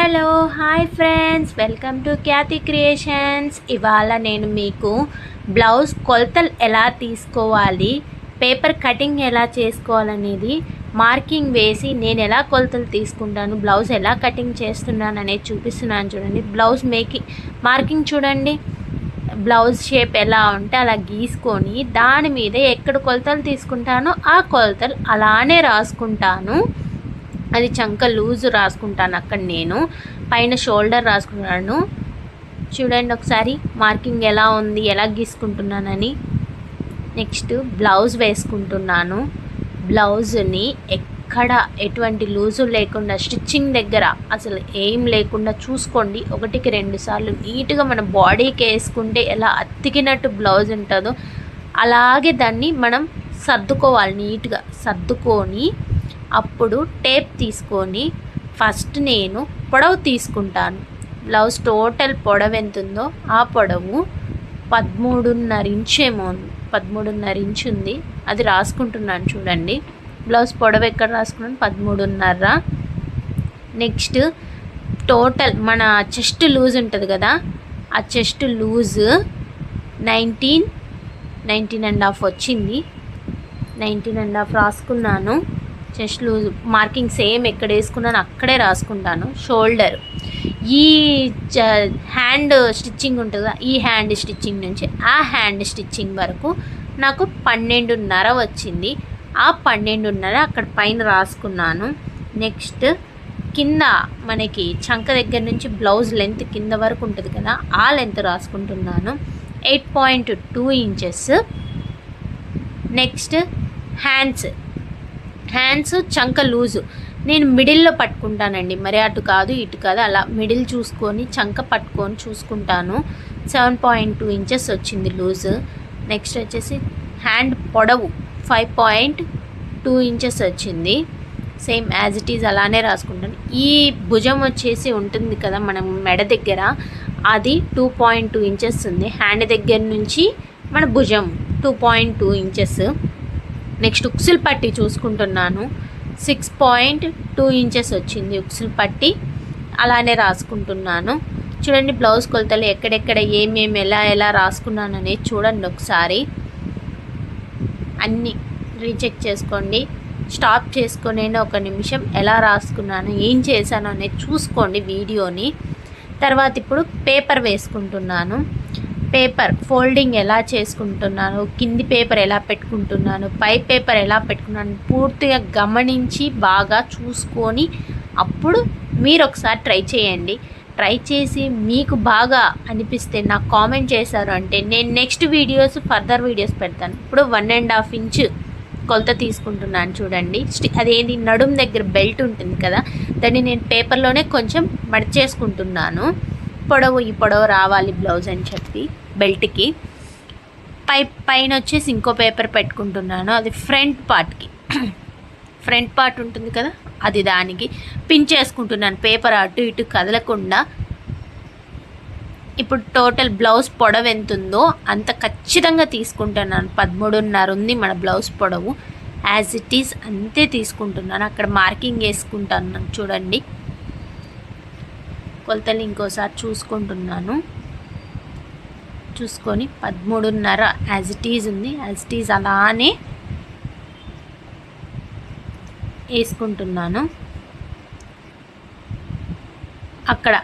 Hello hi friends. Welcome to Kyathi creations. ఇవాళ నేను మీకు బ్లౌజ్ కొలతలు ఎలా తీసుకోవాలి పేపర్ కటింగ్ ఎలా చేసుకోవాలనేది మార్కింగ్ వేసి నేను ఎలా కొలతలు తీసుకుంటాను బ్లౌజ్ ఎలా కటింగ్ చేస్తున్నాను అనేది చూపిస్తున్నాను చూడండి. బ్లౌజ్ మేకింగ్ మార్కింగ్ చూడండి. బ్లౌజ్ షేప్ ఎలా ఉంటే అలా గీసుకొని దాని మీద ఎక్కడ కొలతలు తీసుకుంటానో ఆ కొలతలు అలానే రాసుకుంటాను. అది చంక లూజ్ రాసుకుంటాను అక్కడ నేను. పైన షోల్డర్ రాసుకున్నాను. చూడండి ఒకసారి మార్కింగ్ ఎలా ఉంది ఎలా గీసుకుంటున్నానని. నెక్స్ట్ బ్లౌజ్ వేసుకుంటున్నాను. బ్లౌజ్ని ఎక్కడ ఎటువంటి లూజు లేకుండా స్టిచ్చింగ్ దగ్గర అసలు ఏం లేకుండా చూసుకోండి. ఒకటికి రెండు సార్లు నీట్గా మన బాడీకి వేసుకుంటే ఎలా అతికినట్టు బ్లౌజ్ ఉంటుందో అలాగే దాన్ని మనం సర్దుకోవాలి నీట్గా సర్దుకొని అప్పుడు టేప్ తీసుకొని ఫస్ట్ నేను పొడవు తీసుకుంటాను. బ్లౌజ్ టోటల్ పొడవు ఎంత ఉందో ఆ పొడవు పదమూడున్నర ఇంచేమో పదమూడున్నర ఇంచు ఉంది. అది రాసుకుంటున్నాను చూడండి. బ్లౌజ్ పొడవు ఎక్కడ రాసుకున్నాను? పదమూడున్నర. నెక్స్ట్ టోటల్ మన చెస్ట్ లూజ్ ఉంటుంది కదా ఆ chest loose nineteen nineteen and half వచ్చింది. నైన్టీన్ అండ్ హాఫ్ రాసుకున్నాను. చెస్ట్ లూజ్ మార్కింగ్ సేమ్ ఎక్కడ వేసుకున్నాను అక్కడే రాసుకుంటాను. షోల్డర్. ఈ హ్యాండ్ స్టిచ్చింగ్ ఉంటుందా? ఈ హ్యాండ్ స్టిచ్చింగ్ నుంచి ఆ హ్యాండ్ స్టిచ్చింగ్ వరకు నాకు పన్నెండున్నర వచ్చింది. ఆ పన్నెండున్నర అక్కడ పైన రాసుకున్నాను. నెక్స్ట్ కింద మనకి చంక దగ్గర నుంచి బ్లౌజ్ లెంత్ కింద వరకు ఉంటుంది కదా ఆ length రాసుకుంటున్నాను. Eight point two inches. Next hands. Hands చంక లూజు. నేను మిడిల్లో పట్టుకుంటానండి. మరి అటు కాదు ఇటు కాదు అలా మిడిల్ చూసుకొని చంక పట్టుకొని చూసుకుంటాను. సెవెన్ పాయింట్ టూ ఇంచెస్ వచ్చింది లూజ్. నెక్స్ట్ వచ్చేసి హ్యాండ్ పొడవు ఫైవ్ పాయింట్ టూ ఇంచెస్ వచ్చింది. సేమ్ యాజ్ ఇట్ ఈజ్ అలానే రాసుకుంటాను. ఈ భుజం వచ్చేసి ఉంటుంది కదా మనం మెడ దగ్గర అది టూ పాయింట్ టూ ఇంచెస్ ఉంది. హ్యాండ్ దగ్గర నుంచి మన భుజం two point two inches. Next ఉక్సుల్ పట్టి చూసుకుంటున్నాను. సిక్స్ పాయింట్ టూ ఇంచెస్ వచ్చింది ఉక్సుల్ పట్టి. అలానే రాసుకుంటున్నాను. చూడండి బ్లౌజ్ కొలతలు ఎక్కడెక్కడ ఏమేమి ఎలా ఎలా రాసుకున్నాను అనేది చూడండి ఒకసారి. అన్నీ రీచెక్ చేసుకోండి. స్టాప్ చేసుకునే ఒక నిమిషం ఎలా రాసుకున్నాను ఏం చేశాను అనేది చూసుకోండి వీడియోని. తర్వాత ఇప్పుడు పేపర్ వేసుకుంటున్నాను. పేపర్ ఫోల్డింగ్ ఎలా చేసుకుంటున్నాను కింది పేపర్ ఎలా పెట్టుకుంటున్నాను పై పేపర్ ఎలా పెట్టుకున్నాను పూర్తిగా గమనించి బాగా చూసుకొని అప్పుడు మీరు ఒకసారి ట్రై చేయండి. ట్రై చేసి మీకు బాగా అనిపిస్తే నాకు కామెంట్ చేశారు అంటే నేను నెక్స్ట్ వీడియోస్ ఫర్దర్ వీడియోస్ పెడతాను. ఇప్పుడు వన్ అండ్ హాఫ్ ఇంచ్ కొలత తీసుకుంటున్నాను చూడండి. అదేంటి నడుం దగ్గర బెల్ట్ ఉంటుంది కదా? దాన్ని నేను పేపర్లోనే కొంచెం మడిచేసుకుంటున్నాను. పొడవు ఈ పొడవు రావాలి బ్లౌజ్ అని చెప్పి బెల్ట్కి. పై పైన వచ్చేసి ఇంకో పేపర్ పెట్టుకుంటున్నాను. అది ఫ్రంట్ పార్ట్కి. ఫ్రంట్ పార్ట్ ఉంటుంది కదా అది దానికి. పిన్ చేసుకుంటున్నాను పేపర్ అటు ఇటు కదలకుండా. ఇప్పుడు టోటల్ బ్లౌజ్ పొడవు ఎంత ఉందో అంత ఖచ్చితంగా తీసుకుంటున్నాను. పదమూడున్నర ఉంది మన బ్లౌజ్ పొడవు. యాజ్ ఇట్ ఈస్ అంతే తీసుకుంటున్నాను. అక్కడ మార్కింగ్ వేసుకుంటాను చూడండి. కొలతలు ఇంకోసారి చూసుకుంటున్నాను. చూసుకొని పదమూడున్నర యాజ్ ఇట్ ఈజ్ ఉంది. యాజ్ ఇట్ ఈజ్ అలానే వేసుకుంటున్నాను. అక్కడ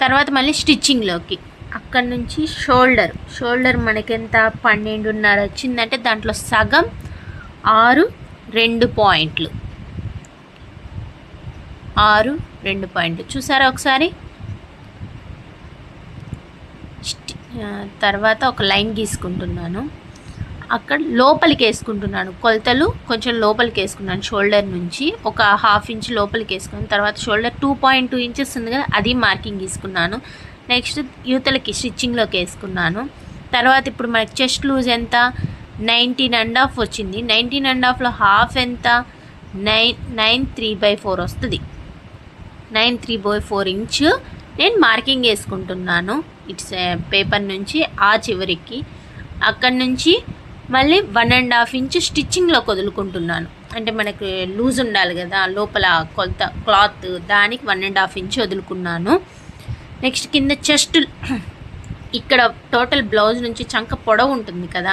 తర్వాత మళ్ళీ స్టిచ్చింగ్లోకి. అక్కడ నుంచి షోల్డర్. షోల్డర్ మనకెంత? పన్నెండున్నర వచ్చిందంటే దాంట్లో సగం ఆరు రెండు పాయింట్లు. ఆరు రెండు పాయింట్లు. చూసారా ఒకసారి స్టి- ఆ, తర్వాత ఒక లైన్ గీసుకుంటున్నాను. అక్కడ లోపలికి వేసుకుంటున్నాను కొలతలు కొంచెం లోపలికి వేసుకున్నాను షోల్డర్ నుంచి. ఒక హాఫ్ ఇంచ్ లోపలికి వేసుకున్నాను తర్వాత shoulder two point two inches ఉంది కదా అది మార్కింగ్ తీసుకున్నాను నెక్స్ట్ యూతలకి స్టిచ్చింగ్లోకి వేసుకున్నాను తర్వాత ఇప్పుడు మనకి చెస్ట్ లూజ్ ఎంత? నైన్టీన్ అండ్ హాఫ్ వచ్చింది. నైన్టీన్ అండ్ హాఫ్లో హాఫ్ ఎంత? Nine nine three by four వస్తుంది. Nine three by four inch. నేను మార్కింగ్ వేసుకుంటున్నాను. ఇట్స్ పేపర్ నుంచి ఆ చివరికి. అక్కడి నుంచి మళ్ళీ వన్ అండ్ హాఫ్ ఇంచ్ స్టిచ్చింగ్లో వదులుకుంటున్నాను అంటే మనకి లూజ్ ఉండాలి కదా లోపల కొలత క్లాత్ దానికి వన్ అండ్ హాఫ్ ఇంచ్ వదులుకున్నాను. నెక్స్ట్ కింద చెస్ట్ ఇక్కడ టోటల్ బ్లౌజ్ నుంచి చంక పొడవు ఉంటుంది కదా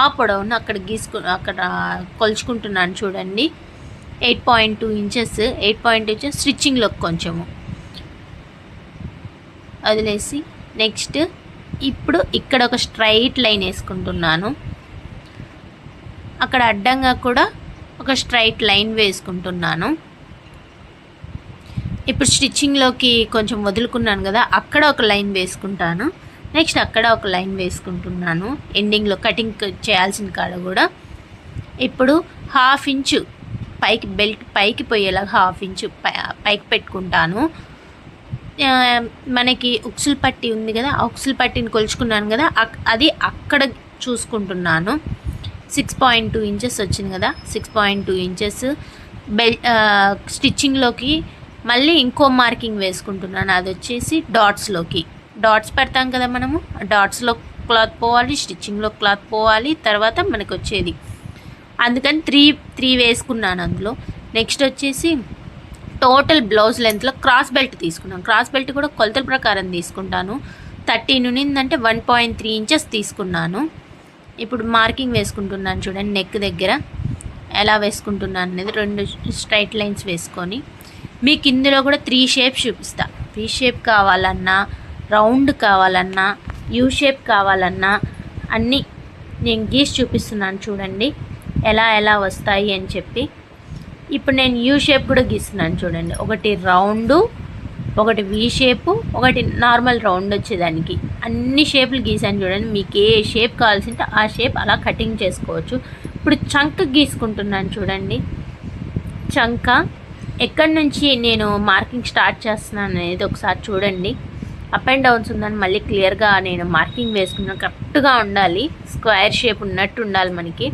ఆ పొడవును అక్కడ గీసుకు అక్కడ కొలుచుకుంటున్నాను చూడండి. Eight point two inches eight point inches స్టిచ్చింగ్లోకి కొంచెము. వదిలేసి నెక్స్ట్ ఇప్పుడు ఇక్కడ ఒక స్ట్రైట్ లైన్ వేసుకుంటున్నాను. అక్కడ అడ్డంగా కూడా ఒక స్ట్రైట్ లైన్ వేసుకుంటున్నాను. ఇప్పుడు స్టిచ్చింగ్లోకి కొంచెం వదులుకున్నాను కదా అక్కడ ఒక లైన్ వేసుకుంటాను. నెక్స్ట్ అక్కడ ఒక లైన్ వేసుకుంటున్నాను. ఎండింగ్లో కటింగ్ చేయాల్సిన కాడ కూడా. ఇప్పుడు హాఫ్ ఇంచు పైకి బెల్ట్ పైకి పోయేలాగా హాఫ్ ఇంచు పై పైకి పెట్టుకుంటాను. మనకి ఉక్సులు పట్టి ఉంది కదా ఆ ఉక్సులు పట్టిని కొలుచుకున్నాను కదా అక్- అది అక్కడ చూసుకుంటున్నాను. సిక్స్ పాయింట్ టూ ఇంచెస్ వచ్చింది కదా six point two inches belt స్టిచ్చింగ్లోకి మళ్ళీ ఇంకో మార్కింగ్ వేసుకుంటున్నాను అది వచ్చేసి డాట్స్లోకి డాట్స్ పెడతాం కదా మనము డాట్స్లో క్లాత్ పోవాలి స్టిచ్చింగ్లో క్లాత్ పోవాలి తర్వాత మనకు వచ్చేది. అందుకని త్రీ త్రీ వేసుకున్నాను అందులో. నెక్స్ట్ వచ్చేసి టోటల్ బ్లౌజ్ లెంత్లో క్రాస్ బెల్ట్ తీసుకున్నాను. క్రాస్ బెల్ట్ కూడా కొలతల ప్రకారం తీసుకుంటాను. థర్టీన్ ఉన్నిందంటే వన్ పాయింట్ త్రీ ఇంచెస్ తీసుకున్నాను. ఇప్పుడు మార్కింగ్ వేసుకుంటున్నాను చూడండి నెక్ దగ్గర. ఎలా వేసుకుంటున్నాను అనేది రెండు స్ట్రైట్ లైన్స్ వేసుకొని. మీకు ఇందులో కూడా త్రీ షేప్స్ చూపిస్తా. త్రీ షేప్ కావాలన్నా రౌండ్ కావాలన్నా యూ షేప్ కావాలన్నా అన్నీ నేను గీసి చూపిస్తున్నాను చూడండి. ఎలా ఎలా వస్తాయి అని చెప్పి. ఇప్పుడు నేను యూ షేప్ కూడా గీస్తున్నాను చూడండి. ఒకటి రౌండు ఒకటి వి షేపు ఒకటి నార్మల్ రౌండ్ వచ్చేదానికి. అన్ని షేపులు గీసాను చూడండి. మీకు ఏ షేప్ కావాల్సింటే ఆ షేప్ అలా కటింగ్ చేసుకోవచ్చు. ఇప్పుడు చంక గీసుకుంటున్నాను చూడండి. చంక ఎక్కడి నుంచి నేను మార్కింగ్ స్టార్ట్ చేస్తున్నాను అనేది ఒకసారి చూడండి. అప్ అండ్ డౌన్స్ ఉందని మళ్ళీ క్లియర్గా నేను మార్కింగ్ వేసుకున్నాను. కరెక్ట్గా ఉండాలి. స్క్వేర్ షేప్ ఉన్నట్టు ఉండాలి మనకి.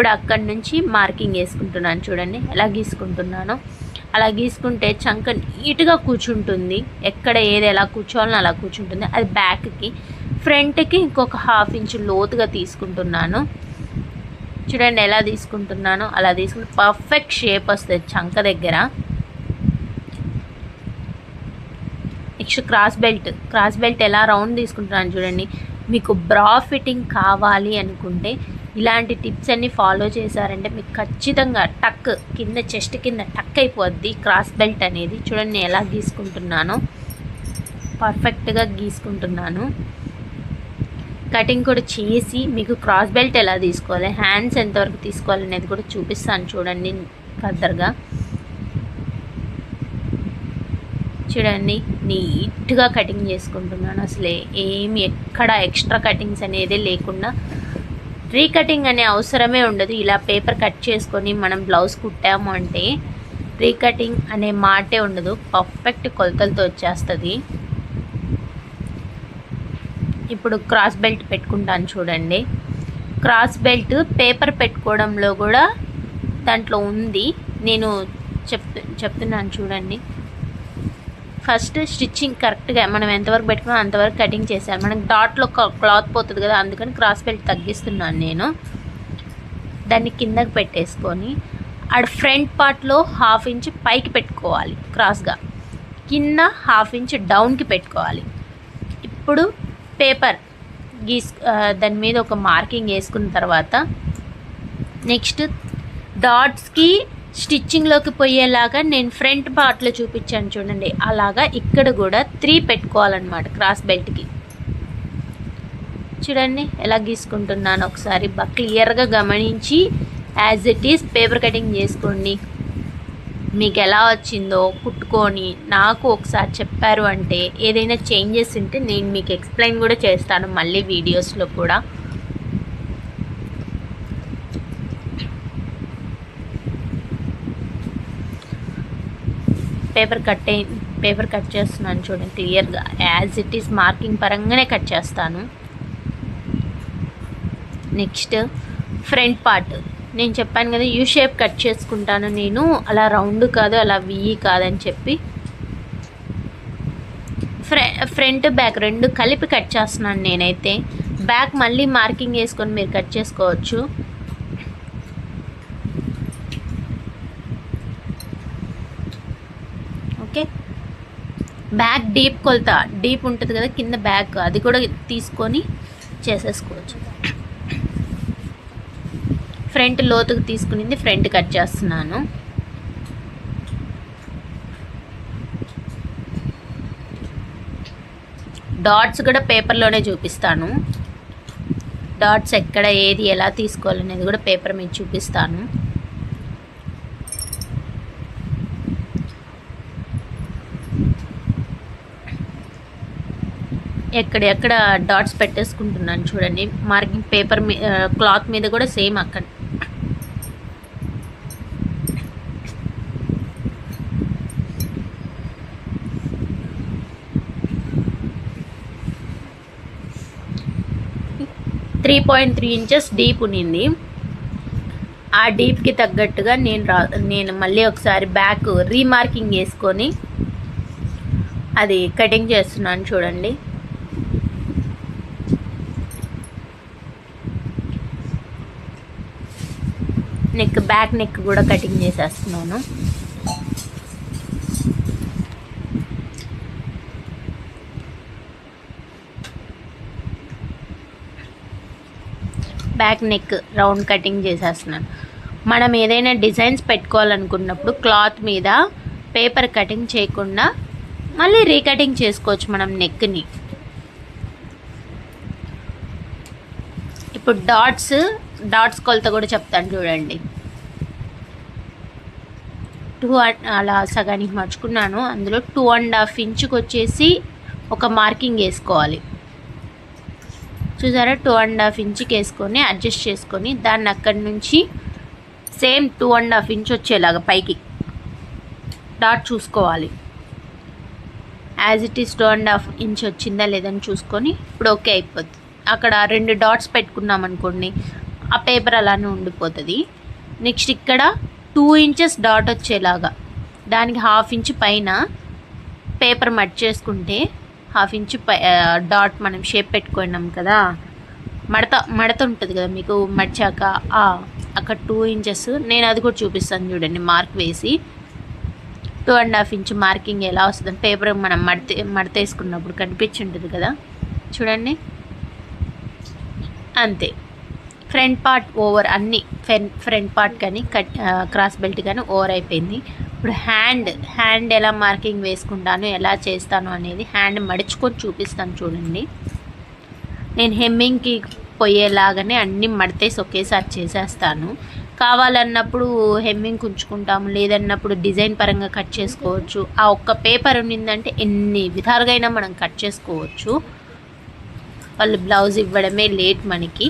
ఇప్పుడు అక్కడి నుంచి మార్కింగ్ వేసుకుంటున్నాను చూడండి. ఎలా గీసుకుంటున్నాను. అలా గీసుకుంటే చంక నీట్గా కూర్చుంటుంది. ఎక్కడ ఏది ఎలా కూర్చోవాలని అలా కూర్చుంటుంది. అది బ్యాక్కి. ఫ్రంట్కి ఇంకొక హాఫ్ ఇంచ్ లోతుగా తీసుకుంటున్నాను. చూడండి ఎలా తీసుకుంటున్నాను. అలా తీసుకుంటే పర్ఫెక్ట్ షేప్ వస్తుంది చంక దగ్గర. Next cross belt. Cross belt ఎలా రౌండ్ తీసుకుంటున్నాను చూడండి. మీకు బ్రా ఫిట్టింగ్ కావాలి అనుకుంటే ఇలాంటి టిప్స్ అన్నీ ఫాలో చేశారంటే మీకు ఖచ్చితంగా టక్ కింద చెస్ట్ కింద టక్ అయిపోద్ది. క్రాస్ బెల్ట్ అనేది చూడండి నేను ఎలా గీసుకుంటున్నాను. పర్ఫెక్ట్గా గీసుకుంటున్నాను. కటింగ్ కూడా చేసి మీకు క్రాస్ బెల్ట్ ఎలా తీసుకోవాలి హ్యాండ్స్ ఎంతవరకు తీసుకోవాలి అనేది కూడా చూపిస్తాను చూడండి ఫర్దర్గా. చూడండి నీట్గా కటింగ్ చేసుకుంటున్నాను. అసలే ఏమి ఎక్కడ ఎక్స్ట్రా కటింగ్స్ అనేది లేకుండా రీకటింగ్ అనే అవసరమే ఉండదు. ఇలా పేపర్ కట్ చేసుకొని మనం బ్లౌజ్ కుట్టాము అంటే రీకటింగ్ అనే మాటే ఉండదు. పర్ఫెక్ట్ కొలతలతో వచ్చేస్తుంది. ఇప్పుడు క్రాస్ బెల్ట్ పెట్టుకుంటాను చూడండి. క్రాస్ బెల్ట్ పేపర్ పెట్టుకోవడంలో కూడా దాంట్లో ఉంది. నేను చెప్తు చెప్తున్నాను చూడండి. ఫస్ట్ స్టిచ్చింగ్ కరెక్ట్గా మనం ఎంతవరకు పెట్టుకున్నాం అంతవరకు కటింగ్ చేశాను మనకి డాట్లో క్లాత్ పోతుంది కదా అందుకని క్రాస్ బెల్ట్ తగ్గిస్తున్నాను నేను. దాన్ని కిందకి పెట్టేసుకొని ఆడ ఫ్రంట్ పార్ట్లో హాఫ్ ఇంచ్ పైకి పెట్టుకోవాలి క్రాస్గా. కింద హాఫ్ ఇంచ్ డౌన్కి పెట్టుకోవాలి. ఇప్పుడు పేపర్ గీస్ దాని మీద ఒక మార్కింగ్ వేసుకున్న తర్వాత నెక్స్ట్ డాట్స్కి స్టిచ్చింగ్లోకి పోయేలాగా నేను ఫ్రంట్ పార్ట్లో చూపించాను చూడండి. అలాగా ఇక్కడ కూడా త్రీ పెట్టుకోవాలన్నమాట క్రాస్ బెల్ట్కి. చూడండి ఎలా గీసుకుంటున్నాను ఒకసారి. బాగా క్లియర్గా గమనించి as it is paper cutting చేసుకోండి. మీకు ఎలా వచ్చిందో కుట్టుకొని నాకు ఒకసారి చెప్పారు అంటే ఏదైనా చేంజెస్ ఉంటే నేను మీకు ఎక్స్ప్లెయిన్ కూడా చేస్తాను మళ్ళీ వీడియోస్లో కూడా. పేపర్ కట్ అయి పేపర్ కట్ చేస్తున్నాను చూడండి క్లియర్గా. యాజ్ ఇట్ ఈస్ మార్కింగ్ పరంగానే కట్ చేస్తాను. Next front part. నేను చెప్పాను కదా యూ షేప్ కట్ చేసుకుంటాను నేను. అలా రౌండ్ కాదు అలా విఈ కాదని చెప్పి. ఫ్ర ఫ్రంట్ బ్యాక్ రెండు కలిపి కట్ చేస్తున్నాను నేనైతే. బ్యాక్ మళ్ళీ మార్కింగ్ వేసుకొని మీరు కట్ చేసుకోవచ్చు. ఓకే? బ్యాక్ డీప్ కొలత. డీప్ ఉంటుంది కదా కింద బ్యాక్ అది కూడా తీసుకొని చేసేసుకోవచ్చు. ఫ్రంట్ లోతుకు తీసుకునింది ఫ్రంట్ కట్ చేస్తున్నాను. డాట్స్ కూడా పేపర్లోనే చూపిస్తాను. డాట్స్ ఎక్కడ ఏది ఎలా తీసుకోవాలనేది కూడా పేపర్ మీద చూపిస్తాను. ఎక్కడెక్కడ డాట్స్ పెట్టేసుకుంటున్నాను చూడండి. మార్కింగ్ పేపర్ మీ క్లాత్ మీద కూడా సేమ్ అక్కడ. Three point three inches deep ఉన్నింది. ఆ డీప్కి తగ్గట్టుగా నేను రా నేను మళ్ళీ ఒకసారి బ్యాక్ రీమార్కింగ్ వేసుకొని అది కటింగ్ చేస్తున్నాను చూడండి నెక్ బ్యాక్ నెక్ కూడా కటింగ్ చేసేస్తున్నాను. బ్యాక్ నెక్ రౌండ్ కటింగ్ చేసేస్తున్నాను. మనం ఏదైనా డిజైన్స్ పెట్టుకోవాలనుకున్నప్పుడు క్లాత్ మీద పేపర్ కటింగ్ చేయకుండా మళ్ళీ రీకటింగ్ చేసుకోవచ్చు మనం నెక్ని. ఇప్పుడు డాట్స్ డాట్స్ కొలత కూడా చెప్తాను చూడండి. టూ అలా సగానికి మర్చుకున్నాను. అందులో టూ అండ్ హాఫ్ ఇంచుకి వచ్చేసి ఒక మార్కింగ్ వేసుకోవాలి. చూసారా? టూ అండ్ హాఫ్ ఇంచుకి వేసుకొని అడ్జస్ట్ చేసుకొని దాన్ని అక్కడి నుంచి same two and half inch వచ్చేలాగా పైకి డాట్ చూసుకోవాలి. As it is two and half inch వచ్చిందా లేదని చూసుకొని ఇప్పుడు ఓకే అయిపోద్ది. అక్కడ రెండు డాట్స్ పెట్టుకున్నాం అనుకోండి ఆ పేపర్ అలానే ఉండిపోతుంది. నెక్స్ట్ ఇక్కడ టూ ఇంచెస్ డాట్ వచ్చేలాగా. దానికి హాఫ్ ఇంచ్ పైన పేపర్ మట్ చేసుకుంటే హాఫ్ ఇంచ్ పై డాట్ మనం షేప్ పెట్టుకున్నాం కదా. మడత మడత ఉంటుంది కదా మీకు మడిచాక అక్కడ టూ ఇంచెస్. నేను అది కూడా చూపిస్తాను చూడండి మార్క్ వేసి. Two and half inch marking ఎలా వస్తుంది. పేపర్ మనం మడితే మడత వేసుకున్నప్పుడు కనిపించి ఉంటుంది కదా. చూడండి. అంతే. ఫ్రంట్ పార్ట్ ఓవర్ అన్ని ఫ్రంట్ ఫ్రంట్ పార్ట్ కానీ కట్ క్రాస్ బెల్ట్ కానీ ఓవర్ అయిపోయింది. ఇప్పుడు హ్యాండ్ హ్యాండ్ ఎలా మార్కింగ్ వేసుకుంటాను ఎలా చేస్తాను అనేది హ్యాండ్ మడుచుకొని చూపిస్తాను చూడండి. నేను హెమ్మింగ్కి పోయేలాగానే అన్ని మడతేసి ఒకేసారి చేసేస్తాను. కావాలన్నప్పుడు హెమ్మింగ్ ఉంచుకుంటాము లేదన్నప్పుడు డిజైన్ పరంగా కట్ చేసుకోవచ్చు. ఆ ఒక్క పేపర్ ఉన్నిందంటే ఎన్ని విధాలుగా అయినా మనం కట్ చేసుకోవచ్చు. వాళ్ళు బ్లౌజ్ ఇవ్వడమే లేట్ మనకి.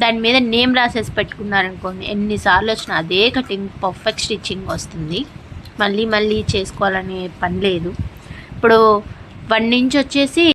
దాని మీద నేమ్ రాసేసి పెట్టుకున్నారనుకోండి ఎన్నిసార్లు వచ్చినా అదే కటింగ్ పర్ఫెక్ట్ స్టిచ్చింగ్ వస్తుంది. మళ్ళీ మళ్ళీ చేసుకోవాలనే పని లేదు. ఇప్పుడు వన్ ఇంచ్ వచ్చేసి